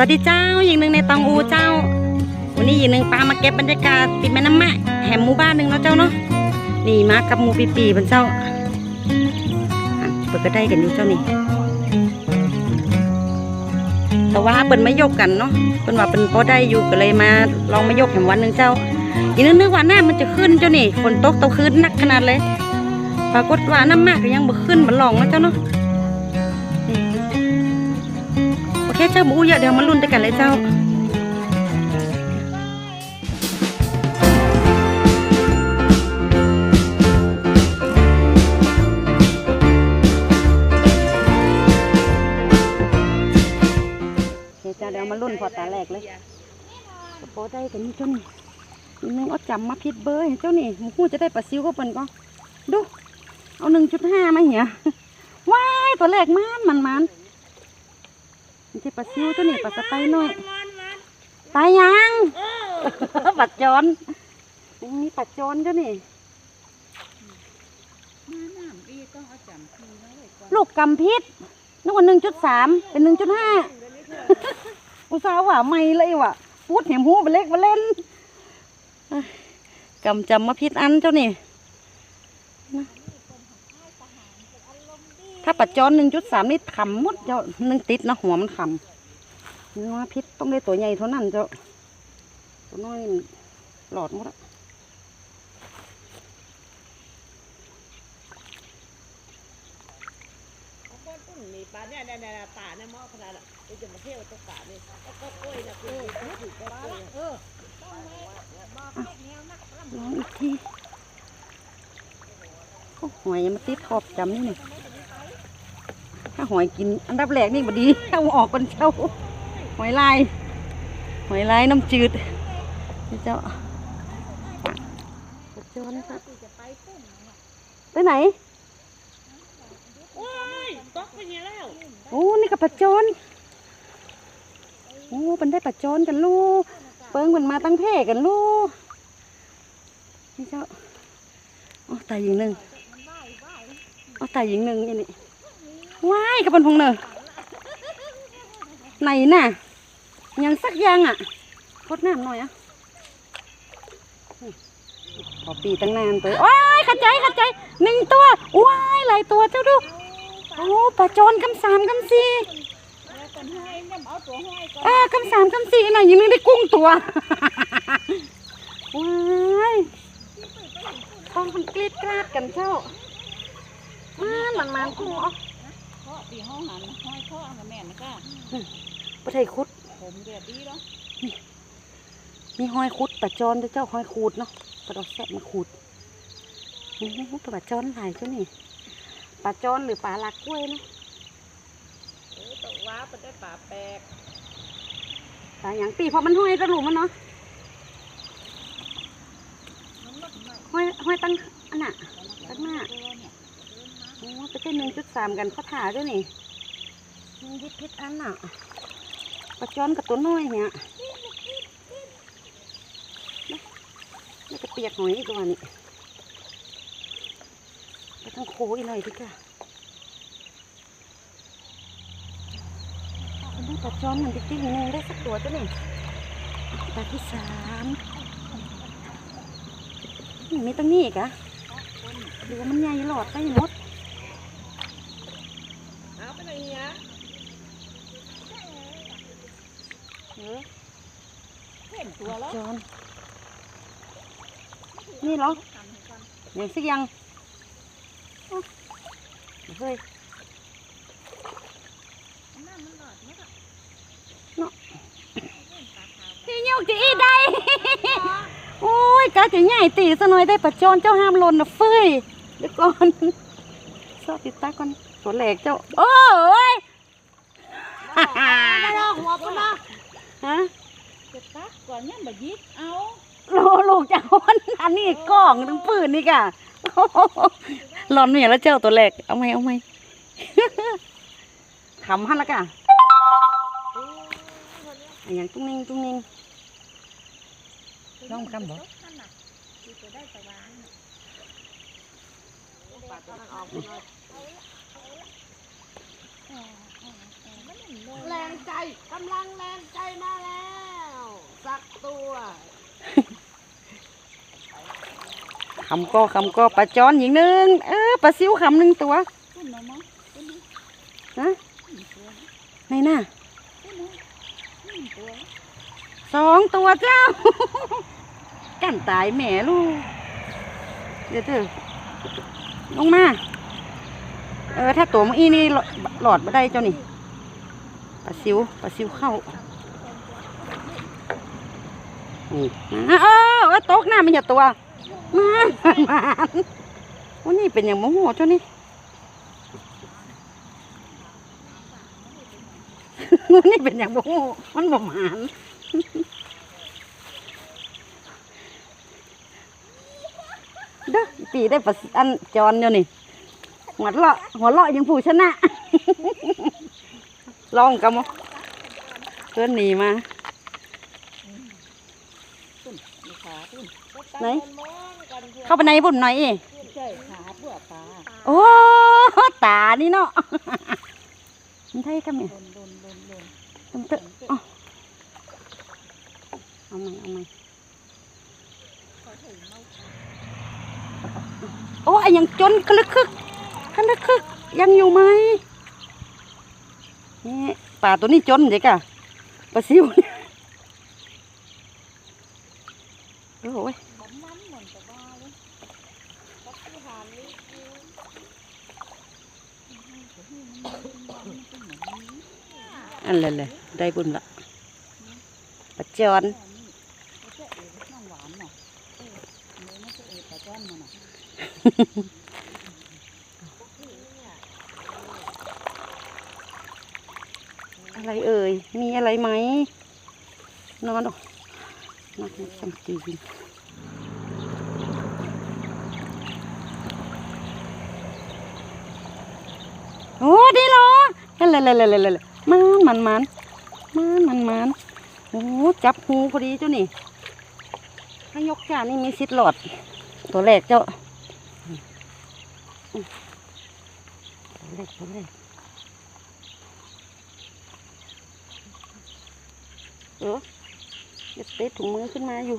วัสดีเจ้าหญิงหนึ่งในตองอูเจ้า วันนี้หญิงหนึ่งปามาเก็บบรรยากาศติดแม่น้ำมะแหมหมู่บ้านหนึ่งเนาะเจ้าเนาะนี่มากับหมูปีปีบนเจ้าเปิดกระได้กันอยู่เจ้านี่แต่ว่าเปิ่นไม่ยกกันเนาะเปิ่นว่าเป็นพอได้อยู่ก็เลยมาลองมายกแหมวันหนึ่งเจ้าอีนึกนึกว่าน้ามันจะขึ้นเจ้านี่ฝนตกตกคืนหนักขนาดเลย ปรากฏว่าน้ำมากก็ยังบ่ขึ้นบ่ลองนะเจ้าเนาะ โอเคเจ้าหมูเยอะเดี๋ยวมาลุ้นด้วยกันเลยเจ้าเคเจ้าเดี๋ยวมาลุ้นพอตาแรกเลยกระโปได้กันนี่เจ้านี่อีกนึงเอาจำมาผิดเบอร์ให้เจ้านี่มูคู่จะได้ปลาซิวก็เปิ่นก็ดู เอาหนึ่งจุดห้ามาเหี่ยว้ายตัวแรกมันมันมัน มันจะปลาซิวตัวนี้ปลาสไตล์น้อยตายยังปัดจอนนี่ปัดจอนเจ้านี่ลูกกำพิษนึกว่าหนึ่งจุดสามเป็นหนึ่งจุดห้าอุตส่าห์ว่าไม่เลยว่ะพูดเห็มหูไปเล็กมาเล่นเอ้ยกำจำมาพิษอันเจ้านี่นะ ถ้าปัดจอนหนึ่งจุดสามนี่ขำหมดเจ้าหนึ่งติดนะหัวมันขำเนื้อพิษต้องได้ตัวใหญ่เท่านั้นเจ้าตัวน้อยหลอดหมดอะมีปลาเนี่ยเนี่ยเนี่ยป่าเนี่ยหม้อขนาดอะเราจะมาเที่ยวตกป่านี่แล้วก็กล้วยนะคุณถือก็กล้วยเออลองอีกทีโอ้หอยมาติดขอบจำนี่นี่ ถ้าหอยกินอันดับแรกนี่บดีเอาออกก่อนเจ้า หอยลาย หอยลายน้ำจืดนี่เจ้าปัจจนครับไปไหนโอ้ยตกไปเนี่ยแล้วโอ้นี่กับปัจจนโอ้เป็นได้ปัจจนกันลูกเปิ้งมันมาตั้งเพกันลูกนี่เจ้าอ๋อตายหญิงหนึ่งอ๋อตายหญิงหนึ่งนี่นี่ ว้ายกับเป็นพงเนอไหนน่ะ ยังสักยังอะพดน้ำหน่อยอะนี่พอปีตั้งนานตัวโอ้ยขัดใจขัดใจหนึ่งตัวว้ายหลายตัวเจ้าดูโอ้ปลาโจนกำสามกำสี่เอาตัวให้ก่อกำสามกำสี่หน่อยยังนึงได้กุ้งตัวว้ายท้องมันกรีดกราดกันเจ้ามันมันมันกุ้งออเพราะปีห้องหันห้อยข้อกับแม่นะก้าประเทศคุด ผมเดือดดีเนาะมีหอยคุดปลาจอนด้วยเจ้าหอยขูดเนาะปลาดอกแสะมาขูดนี่ปลาจอนหลายเจ้านี่ปลาจอนหรือปลาลักกล้วยเนาะเออตกว้าไปได้ป่าแปลกปลาอย่างปีเพราะมันห้อยตะหลุมมันเนาะห้อยห้อยตั้งอันน่ะตั้งหน้าโอ้ ไปแค่หนึ่งจุดสามกันเขาถ่าด้วยนี่มันยิบพิษอันน่ะปลาจอนกับตัวน้อยเนี่ยนี่ก็เปียกหน่อยอีกว่านี่ไปทั้งโคอีกหน่อยดิค่ะอันนี้ปลาจอนมันจริงๆหนึ่งได้สักตัวตัวนี่ปลาที่สามนี่มีตั้งนี้อีกอะหรือว่ามันใหญ่หลอดไปหมด เอาไปไหนเนี่ย เออ เห็นตัวแล้ว จอนนี่เหรออย่างสักอยังอ๊ะเฮ้ยเนาะพี่เหี่ยวจะอีได้ โอ้ยกะจะใหญ่ตีซะหน่อยได้ปะจอนเจ้าห้ามหล่นนะเฟ้ยเดี๋ยวก่อนซอติดตาก่อนตัวแหลกเจ้า โอ้ยไม่ได้หัวปุ่นนะฮะจะ ตักก่อนเนี่ยมายิบเอาโลลูกจะอ้นอันนี้กล้องทั้งปืนนี่ก่ะหลอนเนี่ยแล้วเจ้าตัวแรกเอาไหมเอาไหมขำฮันละก่ะอันอย่างตุ้งนิ่งตุ้งนิ่งน้องกำบอกปลาตัวนั้นออกไปหน่อยแรงใจกำลังแรงใจมาแล้ว สักตัวคำก็คำก็ปลาจอนอีกหนึ่งเออปลาซิวคำหนึ่งตัวฮะไหนน่ะสองตัวเจ้า กันตายแหม่ลูก เดี๋ยวเถอลงมา เออ ถ้าตัวมึงอีนี่หลอดหลอดมาได้เจ้านี่ปลาซิวปลาซิวเข้า นี่มาเออเออตกหน้ามันอย่าตัวมามาวันนี้เป็นอย่างโมโหเจ้านี่วันนี้เป็นอย่างโมโหมันบ่หมานเด้อปีได้ประอันจรเดียวนี่หัวเราะหัวเราะยังผู้ชนะ ลองกันมั้เพื่อนหนีมา ไหน เข้าไปในบุญหน่อยอีใช่ขาพื่อปลาโอ้ตานี่เนาะมันไทยกันเนี่ยลนลนลนลนตึ้งตึ้งเอาไหมเอาไหมโอ้ยยังจนคลึกคึกคลึกคึกยังอยู่ไหมนี่ป่าตัวนี้จนเด็กอะปลาซิวโอ้ย มันมันเหมือนกับว่าเลยปักที่หานนี้คือ อันเลยเลยได้บุญละปลาจอนไม่ใช่เอ๋น้องหวานเนาะเออเนื้อไม่ใช่เอ๋ปลาจ้อนมันเนาะอะไรเอ่ย มีอะไรไหมนอนดอกนอนจำจีนโอ้ดีเหรอ เล่เล่เล่เล่เล่มันมันมันมันมันมันโอ้จับหูพอดีเจ้านี่ถ้ายกจานนี่มีสิทธิ์หลอด ตัวแรกเจ้าตัวแรกตัวแรกเออเดี๋ยวเตะถุงมือขึ้นมาอยู่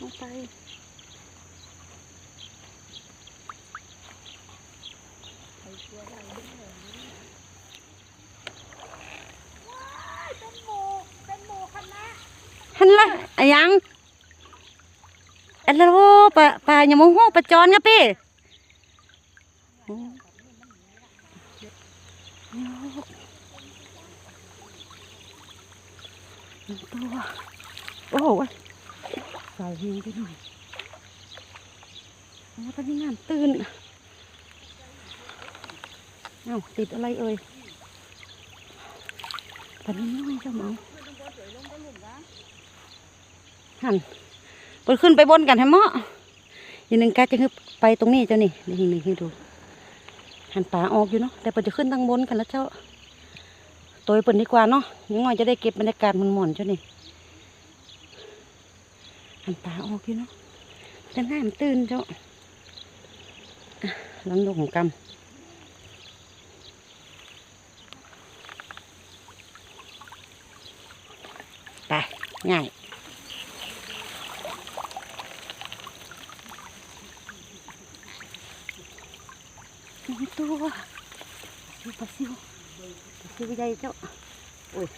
ลงไป ฮันละอะยังอันละโอ้ปะปะอย่ามองหัวปะจอนครับพี่หนึ่งตัวโอ้โหสายเฮงไปหน่อยโอ้ตอนนี้งานตื่นเอ้าติดอะไรเอ่ยตอนนี้น้อยเจ้าหมอ หันเปิดขึ้นไปบนกันให้เหมาะอีกหนึ่งกาจะขึ้นไปตรงนี้เจ้านี่เดี๋ยวอีกหนึ่งให้ดู หันป่าออกอยู่เนาะแต่ปจะขึ้นทางบนกันแล้วเจ้าตัวเปิดดีกว่าเนาะยังไงจะได้เก็บบรรยากาศมันหม่อนเจ้านี่หันป่าออกอยู่เนาะแต่หน้ามันตื่นเจ้าอะลำดงของกำไปง่าย มีตัวดูปลาซิวปลาซิวใหญ่เจ้าโอ้ย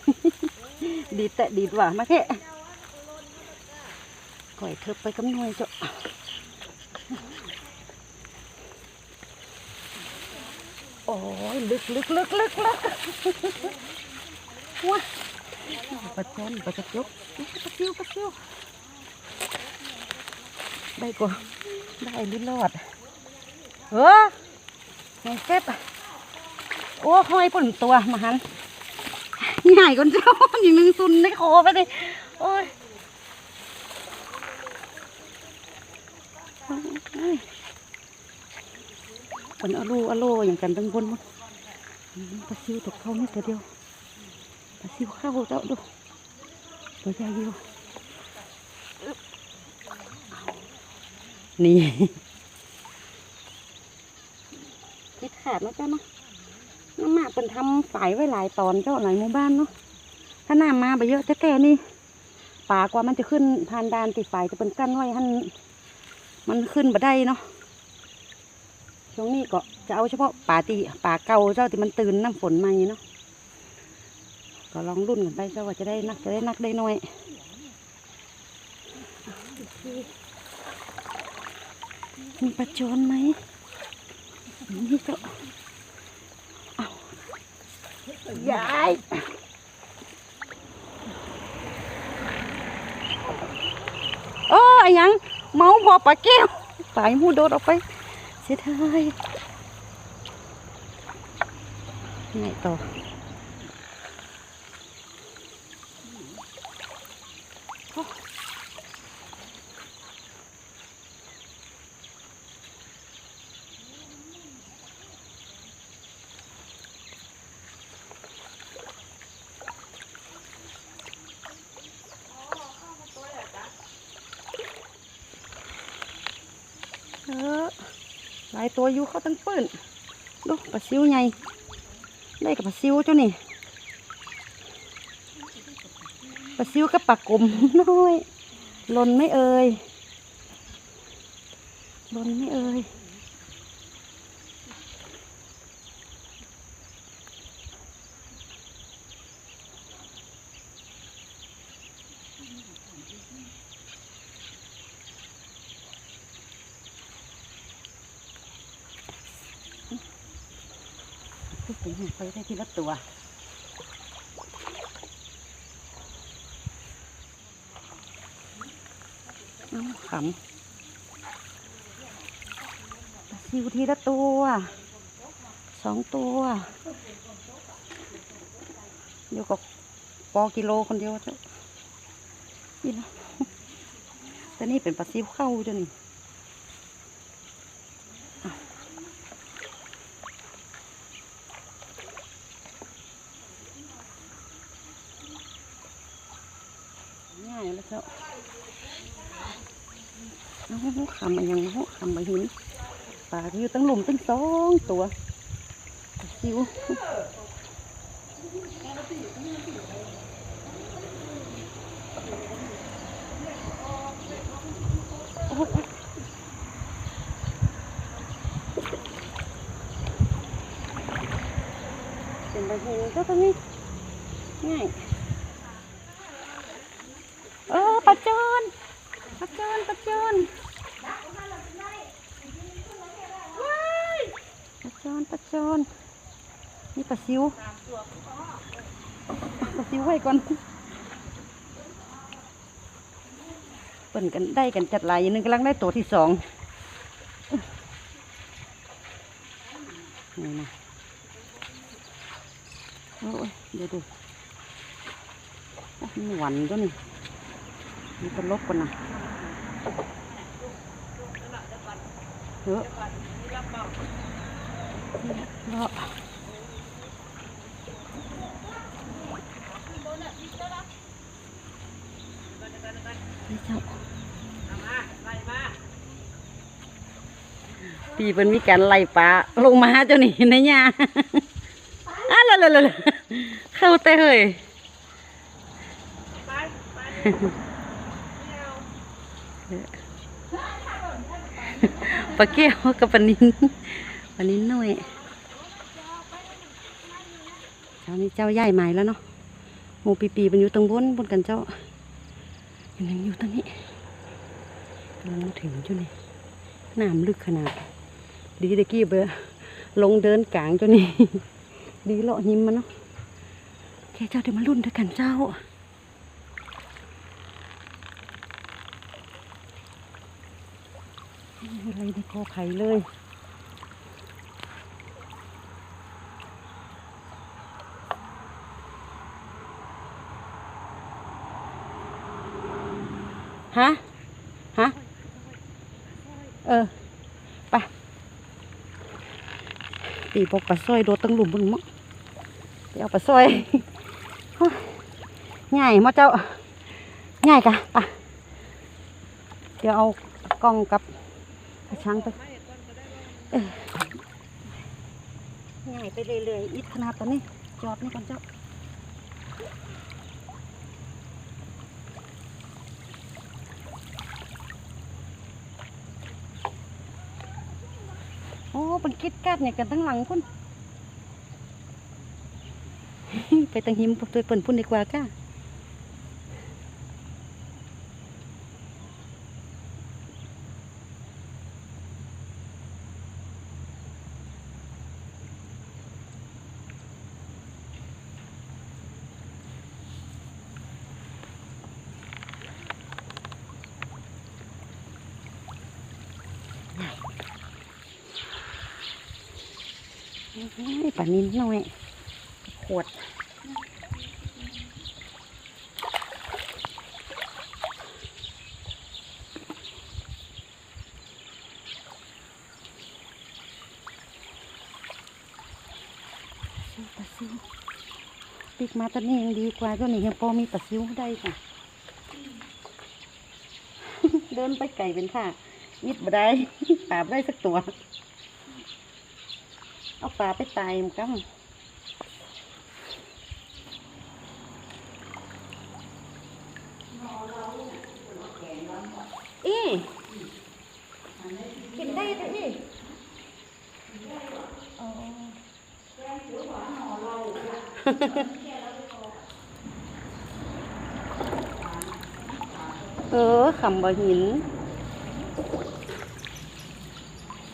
ดีแต่ดีดว่ะมาแค่ก่อยเธอไปกำหนวยเจ้าโอ้ยลึกลึกลึกลึกลึกว้าปลาจอนปลาจะยกปลาซิวปลาซิวได้กว่าได้ลิ้นรอดเออ ไงเจ็บโอ้ห้อยปุ่นตัวมาหันใหญ่คนเจ้าอย่างนึงซุนในคอไปเลยโอ้ยโอ้ยเป็นอโลอโลอย่างกันตั้งบนมดอืมปลาซิวตกเข้านี่ตัวเดียวปลาซิวเข้าเจ้าดูตัวใหญ่อยู่นี่ คิด ขาดแล้วจ้าเนาะน้ำหมากเป็นทำฝายไว้หลายตอนเจ้าหลายหมู่บ้านเนาะถ้าน้ำมาไปเยอะแต่แต่นี่ป่ากว่ามันจะขึ้นผ่านดานติดฝายจะเป็นกั้นไว้ท่านมันขึ้นมาได้เนาะช่วงนี้ก็จะเอาเฉพาะป่าตีป่าเก่าเจ้าที่มันตื่นน้ำฝนมาอย่างเนาะก็ลองรุ่นกันไปเจ้าว่าจะได้นักจะได้นักได้น้อยมีปลาโจนไหม นี่เจ้ายายโอ้ยยังเมาพอปลาแก้วปลายมูโดดออกไป เสียดายไงต่อโอ้ เออหลายตัวอยู่เขาตั้งปื้นดูปลาซิวใหญ่ได้กับปลาซิวเจ้านี่ปลาซิวกับปลากลมน้อยหล่นไม่เอ่ยหล่นไม่เอ่ย ไปได้ทีละตัวขำปลาซิวทีละตัวสองตัว อยู่กับปอกิโลคนเดียวเจ้านี่นะแต่นี่เป็นปลาซิวเข้าจนนี่อ้าวง่ายแล้วเจ้าเอาหูขำมายังหูขำมาหินปลาที่ อยู่ตั้งหลุมตั้งสองตัวซิวเป็นใบหูก็ตรงนี้ง่ายเออปลาจอนปลาจอนปลาจอนว้าย ปลาจอนนี่ปลาซิวปลาซิวไว้ก่อนเปิ่นกันได้กันจัดหลายอย่างนึงกำลังได้ตัวที่สองนี่นะโอ้ยเดี๋ยวดูมันหวานจ้ะนี่มันจะลบกันนะเยอะ เลาะนี่เปีเป็นมีการไล่ปลาลงมาเจ้านี่นหญ้าอ้าวเลยเลยเข้าแต่เฮ้ยปลาแก้วกับปลานินปลานินน้อย เจ้านี้เจ้าใหญ่ใหม่แล้วเนาะหมูปีปีมันอยู่ตรงบนบนกันเจ้ามันยังอยู่ตรงนี้กำลังมาถึงเจ้านี่น้ำลึกขนาด ดีตะกี้เบอลงเดินกลางเจ้านี่ดีเลาะหิมมันเนาะแค่เจ้าเดี๋ยวมารุ่นด้วยกันเจ้าอะไรในกอไผ่เลย ฮะ ฮะ เออ ไปตีบอกปลาสร้อยโดดตั้งหลุมบนมั้งไปเอาปลาสร้อยโอ้ยง่ายมาเจ้าง่ายกะไปเดี๋ยวเอากล้องกับกระชังไปง่ายไปเรื่อยๆอิดขนาดตอนนี้ จอดนี่ก่อนเจ้า เป็นคิดกัดเนี่ยกันทั้งหลังพุ่น ไปตังหิมไปเปิ่นพุ่นดีกว่าก้า ป่านินน้อยขวดปลาซิวปิกมาตอนนี้ยังดีกว่าตัวนี้ยังพอมีปลาซิวได้ค่ะ เดินไปไก่เป็นท่ามิดบ่ได้ปลาบ่ได้สักตัว เอาปลาไปตายมันกัอีกินได้ด้วยอีอ๋อเออขำบ่หิน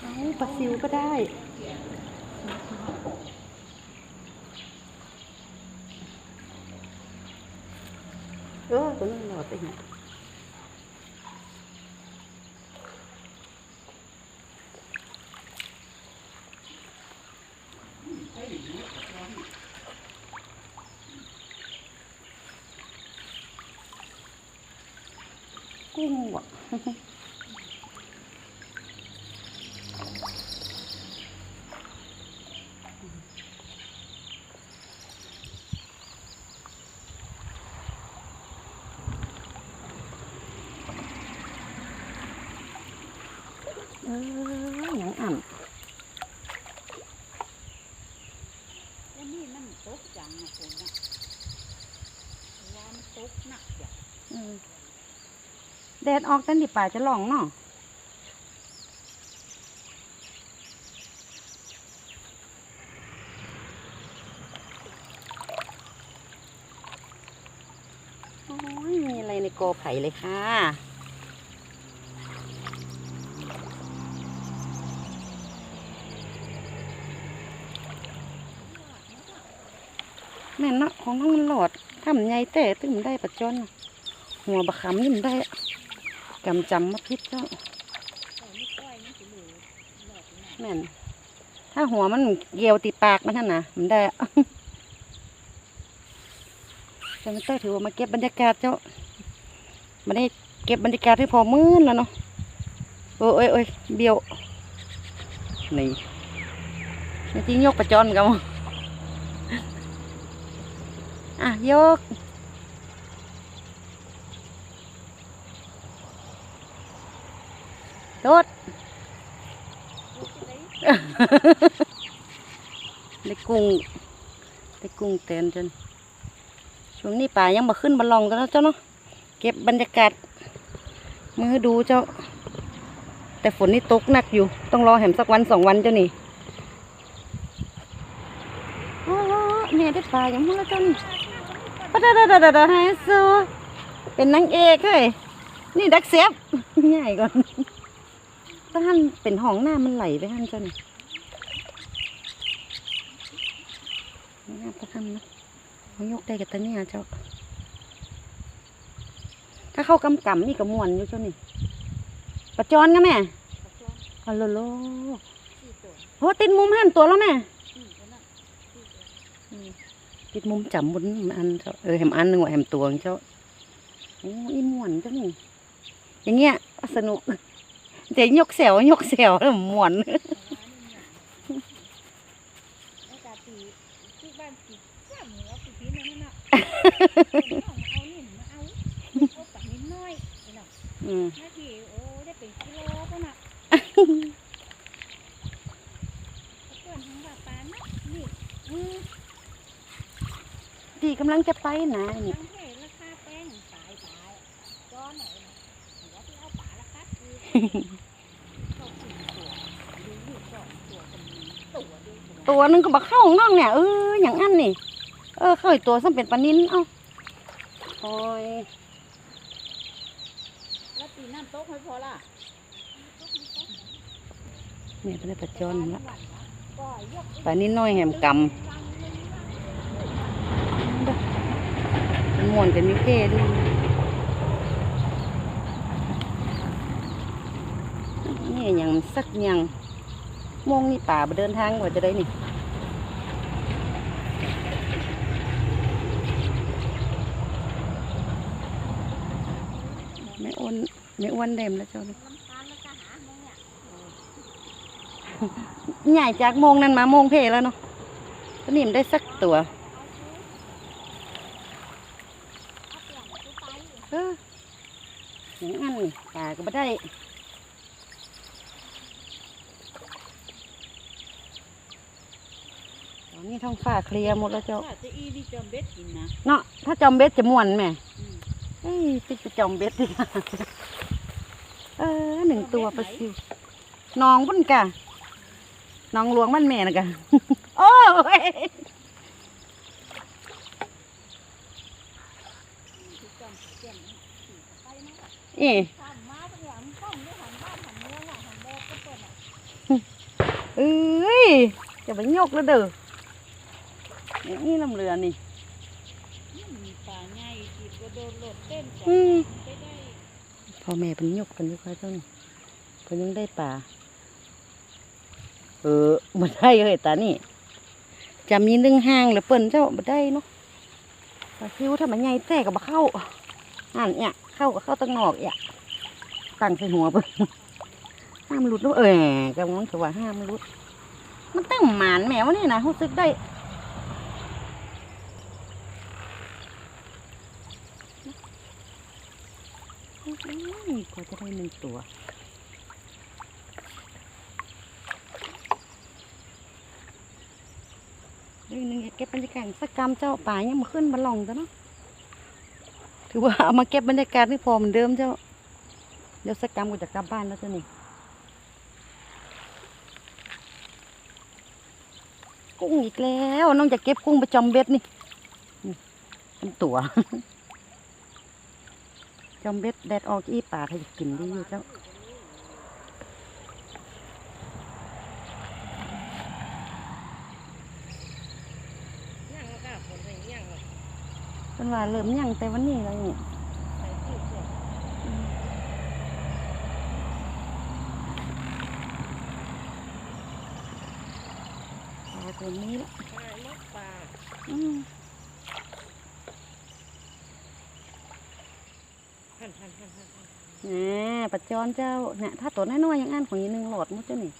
เอาปลาซิวก็ได้ เออ ตัวนั้นหลอดไปเห็นกุ้งว่ะ เออหยังอ่ำอันนี้มันตกจังนะคุณนะว่ามันตกหนักจ้ะเออแดดออกตันดิป่าจะลองเนาะโอ้ยมีอะไรในโกอไผ่เลยค่ะ แม่นเนาะของน้องมันหลอดทำใหญ่แต่ตึมันได้ปัจจนหัวบะขำนี่มันได้กำจำมาพิษเจ้าแม่นถ้าหัวมันเกี่ยวติดปากมันท่านนะมันได้อะแต่มันเต้ยถือว่ามาเก็บบรรยากาศเจ้ามาได้เก็บบรรยากาศให้พอมื่นแล้วเนาะโอ้ยโอ้ยโอ้ยเบี้ยวนี่นี่ที่ยกประจอนกันมั้ง อะยก โดดลูกจะได้ได้กุ้งได้กุ้งเต็นจน ช่วงนี้ป่ายังมาขึ้นมาลองกันแล้วเจ้าเนาะ เก็บบรรยากาศมือดูเจ้า แต่ฝนนี่ตกหนักอยู่ ต้องรอแหมสักวันสองวันเจ้านี่อ๋อแม่ได้ปลาอย่างมั้งแล้วเจ้านี่ ปะดดดดาดาไฮโซเป็นนางเอกเฮ้ยนี่ดักเซฟใหญ่ก่อนถ้าท่านเป็นห้องหน้ามันไหลไปท่านเจ้านี่งามประคำนะเขายกได้กับตัวเนี้เจ้า ถ้าเข้ากำกำนี่ก็ม่วนอยู่เจ้านี่ประจอนก็แม่ฮัลโหลโลสี่ตัวโหติดมุมหันตัวแล้วแม่ อืมตัวนั้นสี่ตัว ติดมุมจับบนอันเจ้าเออแหมอันหนึ่งว่าแหมตัวของเจ้าโอ้อีม่วนเจ้านี่อย่างเงี้ยสนุกเดี๋ยวยกเสวยกเสวแล้วม่วนเอาไว้นี่เนี่ยแล้วกาตีที่บ้านตีสาม ตัวดูอยู่สองตัวคนนี้ตัวเดียวตัวหนึงก็บักเข้าของน้องเนี่ยเอออย่างอันนี่ เออเข้าอีกตัวซ้ำเป็นปลานินเอ้าโอ้ยแล้วตีน้ำโต๊ะไม่พอละเนี่ยเป็นปลาจอนละก็ยกปลานินน้อยแหมกำ มันม่วนกันมีเพดูนี่อย่างสักอย่างโมงนี่ป่าไปเดินทางกว่าจะได้นี่ไม่อ้วนไม่อ้วนเด็มแล้วเจ้านี่ลำคาญแล้วก็หามึงเนี่ยใหญ่จากโมงนั้นมาโมงเพแล้วเนาะตอนนี้มันได้สักตัว เอาเปลี่ยนกูไป เอออย่างอันนี่ป่า ก็ไม่ได้ตอนนี้ท้องฟ้าเคลียร์หมดแล้วเจ้าถ้าจะอีดีจอมเบ็ดกินนะเนาะถ้าจอมเบ็ดจะม่วนแม่อืมเอ้ยติดไปจอมเบ็ดดิเออหนึ่งตัวปลาซิวน้องบุญกะน้องหลวงมันแม่นะกะโอ้ยที่จอมเปลี่ยน เอ้ยจะไปยกแล้วเด้ออย่างนี่ลำเรือนี่นี่มีป่าใหญ่จีบกระโดดโลดเต้นอืมไปได้พ่อแม่เป็นยกกันอยู่ค่ะเจ้านี่เพิ่นยังได้ป่า เออบ่ได้เลยตานี่จะมีหนึ่งห้างหรือเปิ้นเจ้าบ่ได้เนาะปลาซิวถ้ามันใหญ่แต่ก็บ่เข้าอ่านเนี่ยเข้าก็เข้าตั้งนอกเนี่ยตั้งใส่หัวเปิ้น ห้ามหลุดเนาะเออกำลังจะว่าห้ามหลุด มันตั้งหมานแมวนี่นะรู้สึกได้อุ้ยกว่าจะได้หนึ่งตัวเรื่องหนึ่งอยากเก็บบรรยากาศสักกรรมเจ้าป่ายังมาขึ้นมาลองกันเนาะถือว่าเอามาเก็บบรรยากาศไม่พอเหมือนเดิมเจ้า เดี๋ยวสักกรรมกูจะกลับบ้านแล้วเจ้านี่ กุ้งอีกแล้ว น้องจะเก็บกุ้งไปจอมเบ็ดนี่เป็นตัวจอมเบ็ดแดดออกอีป่าถ้กินดีอยู่เจ้าเป็นว่าเริ่มย่งแต่วันนี้แล้วนี่ ใส่ตู้เสื้อ ปลาตัวนี้ละใช่ลกปลาอืมพันพันพันพันพันแหมปัจจอนเจ้าเนี่ยถ้าตัวน้อยๆอย่างอันของยีหนึ่งหลอดมั้งเจ้านี่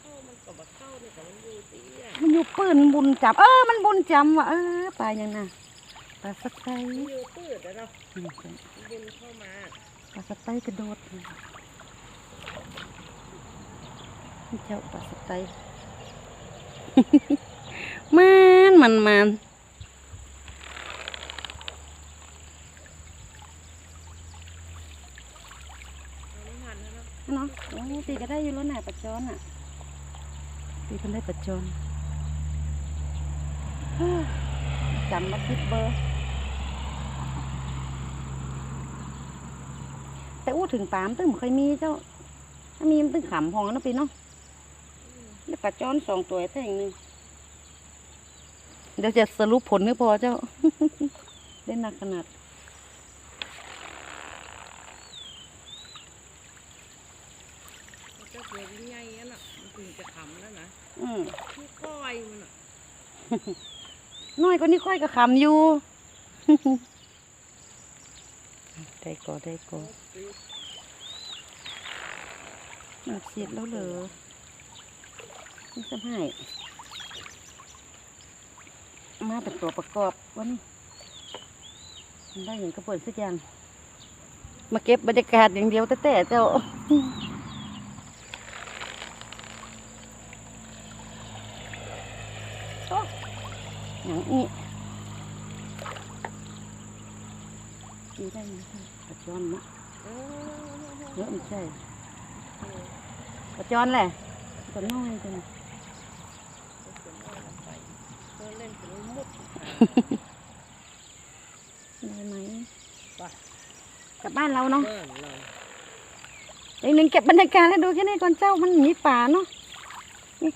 เข้ามันก็บเข้าเนี่ยแต่มันอยู่ตีอะมันอยู่ปืนบุญจับ เออ มันบุญจำว่ะเออปลาอย่างน่ะปลาสไตล์มันอยู่ตืดแล้วเนาะนี่จ้ะบุญเข้ามาปลาสไตล์กระโดดนี่เจ้าปลาสไตล์ มันมันมันน้ำมันแล้วเนาะเนาะโอ้ตีก็ได้อยู่แล้วน่ะปัจจอนอะตีกันได้ปัจจอนเฮ้ยจำมาคิดเบอร์แต่อู้ถึงปามตึ้งบ่เคยมีเจ้า ถ้ามีมันตึ้งขำพองนะปีเนาะ แล้วปัจจอนสองตัวแต่อย่างหนึ่งเดี๋ยวจะสรุปผลไม่พอเจ้า ได้หนักขนาดมันจะเกิดยังไงอะน่ะมันถึงจะขำแล้วนะอืมที่ก้อยมันอะน้อยกว่านี้ค่อยก็ขำอยู่ ได้ก็ได้ก็หนักเสียดแล้วเหรอ นี่สมัยมาเป็นตัวประกอบวะนี่ได้อย่างกระเปิดสักอย่าง มาเก็บบรรยากาศอย่างเดียวแต่แต่เจ้าอย่างนี้นี่ได้ไหมปลาจอนนะเยอะไม่ใช่ปลาจอนแหละตัวน้อยจังเออเล่นถึง มุดได้ไหมไปกลับบ้านเราเนาะเออเลยอีกหนึ่งเก็บบรรยากาศให้ดูแค่นี้ก่อนเจ้ามันมีป่าเนาะนี่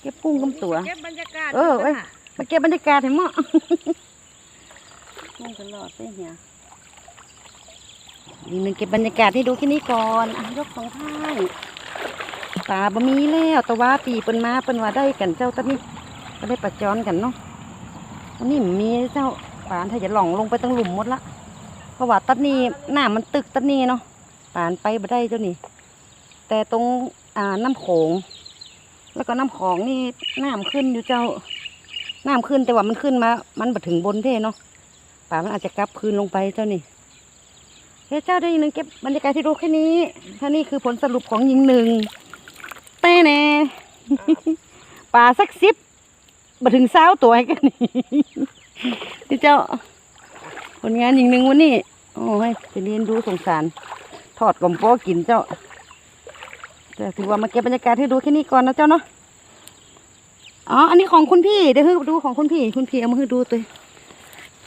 เก็บกุ้งกับตัวเก็บบรรยากาศเออเว้ยค่ะมาเก็บบรรยากาศให้เหมาะนั่งตลอดไปเหียอีกหนึ่งเก็บบรรยากาศให้ดูแค่นี้ก่อนอะยกสองข้างป่าบะมีแล้วแตะว่าปีเปิ้นมาเปิ้นว่าได้กันเจ้าตอนนี้ก็ได้ประจอนกันเนาะ วันนี้มีเจ้าป่านถ้าจะหล่องลงไปตั้งหลุมหมดละเพราะว่าตัดนี้หน้ามันตึกตัดนี้เนาะป่านไปบ่ได้เจ้านี่ แต่ตรงอ่าน้ำโขง แล้วก็น้ำของนี่น้ำขึ้นอยู่เจ้าน้ำขึ้นแต่ว่ามันขึ้นมา มันมาถึงบนเท่เนาะป่ามันอาจจะกลับคืนลงไปเจ้านี่เฮ้ยเจ้าได้ยินหนึ่งเก็บบรรยากาศที่ดูแค่นี้ท่านี่คือผลสรุปของยิงหนึ่งแต่แน่ป่าสักสิบ มาถึงเศร้าตัวให้กันนี่ที่เจ้า ผลงานยิงหนึ่งวันนี้โอ้ยไปเรียนดูสงสาร ทอดกลมโป้กินเจ้าแต่ถือว่ามาเก็บบรรยากาศให้ดูแค่นี้ก่อนนะเจ้าเนาะอ๋ออันนี้ของคุณพี่เดี๋ยวให้ดูของคุณพี่คุณพี่เอามาให้ดูตัว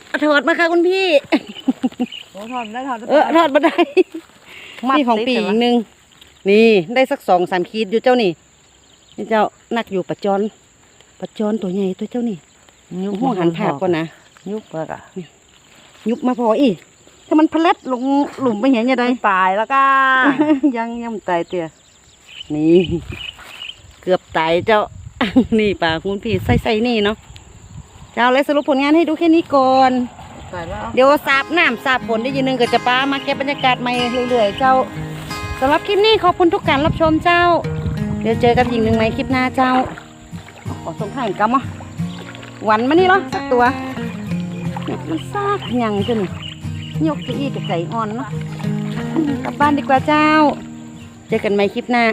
เอาถอดมาค่ะคุณพี่โอ้ถอดได้ถอดได้เออถอดมาได้นี่ของปีอีกหนึ่งนี่ได้สักสองสามขีดอยู่เจ้านี่นี่เจ้านักอยู่ปะจอน ปะจอนตัวใหญ่ตัวเจ้านี่ยุบหัวหันผากก่อนนะยุบเปิดอะยุบมาพออีถ้ามันพลัดลงหลุมไปเห็นยังไงตายแล้วก็ยังยังไม่ตายเตี้ยนี่ เกือบตายเจ้า นี่ป่าคุณพี่ใส่ใส่นี่เนาะเจ้าเลยสรุปผลงานให้ดูแค่นี้ก่อนตายแล้วเดี๋ยวสาบน้ำสาบฝนได้ยินหนึ่งก็จะป้ามาเก็บบรรยากาศใหม่เรื่อยๆเจ้าสำหรับคลิปนี้ขอบคุณทุกการรับชมเจ้า เดี๋ยวเจอกันอีกหนึ่งใหม่คลิปหน้าเจ้า ขอส่งท้ายกันมั้หวันมานี่เนาะสักตัวเนี่ยมันซากหยังจนยกตีกับใจอ่อนเนาะกลับบ้านดีกว่าเจ้า เจอกันใหม่คลิปหน้า